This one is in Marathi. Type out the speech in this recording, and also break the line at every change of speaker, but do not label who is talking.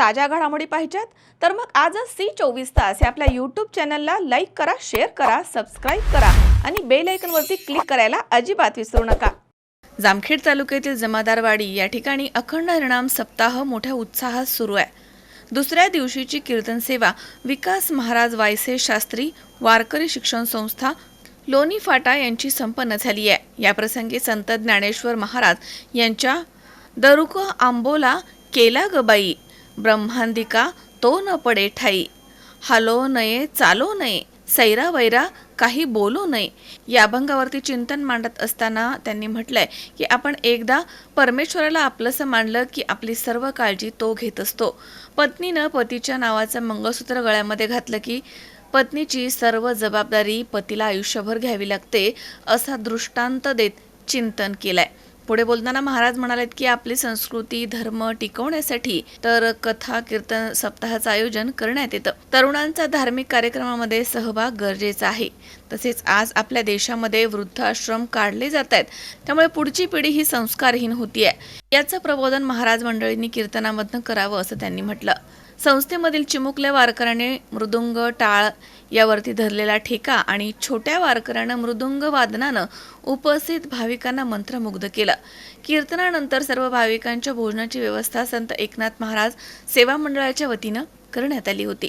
ताज्या घडामोडी पाहिजेत. तर मग आजच सी चोवीस तास या आपल्या यूट्यूब चॅनलला लाईक करा शेअर करा सबस्क्राईब करा आणि बेल आयकनवरती क्लिक करायला अजिबात विसरू नका. जामखेड तालुक्यातील जमादारवाडी या ठिकाणी अखंड हरिणाम सप्ताह मोठ्या उत्साहात सुरू आहे. दुसऱ्या दिवशीची कीर्तन सेवा विकास महाराज वायसे शास्त्री वारकरी शिक्षण संस्था लोणी फाटा यांची संपन्न झाली आहे. याप्रसंगी संत ज्ञानेश्वर महाराज यांच्या दरुक आंबोला केला गबाई ब्रह्मांदिका तो न पडे ठाई. हालो नये चालो नये सैरा वैरा काही बोलू नये. या अभंगावरती चिंतन मांडत असताना त्यांनी म्हटलंय की आपण एकदा परमेश्वराला आपलंसं मांडलं की आपली सर्व काळजी तो घेत असतो. पत्नीनं पतीच्या नावाचं मंगळसूत्र गळ्यामध्ये घातलं की पत्नीची सर्व जबाबदारी पतीला आयुष्यभर घ्यावी लागते असा दृष्टांत देत चिंतन केलंय. पुढे बोलताना महाराज म्हणालेत की आपली संस्कृती धर्म टिकवण्यासाठी तर कथा कीर्तन सप्ताहाचं आयोजन करण्यात येतं. तरुणांचा धार्मिक कार्यक्रमामध्ये सहभाग गरजेचा आहे. तसेच आज आपल्या देशामध्ये वृद्धाश्रम काढले जात आहेत. त्यामुळे पुढची पिढी ही संस्कारहीन होती आहे याचं प्रबोधन महाराज मंडळींनी कीर्तनामधनं करावं असं त्यांनी म्हटलं. संस्थेमधील चिमुकल्या वारकऱ्याने मृदुंग टाळ यावरती धरलेला ठेका आणि छोट्या वारकऱ्यानं मृदुंग वादनानं उपस्थित भाविकांना मंत्रमुग्ध केलं. कीर्तनानंतर सर्व भाविकांच्या भोजनाची व्यवस्था संत एकनाथ महाराज सेवा मंडळाच्या वतीनं करण्यात आली होती.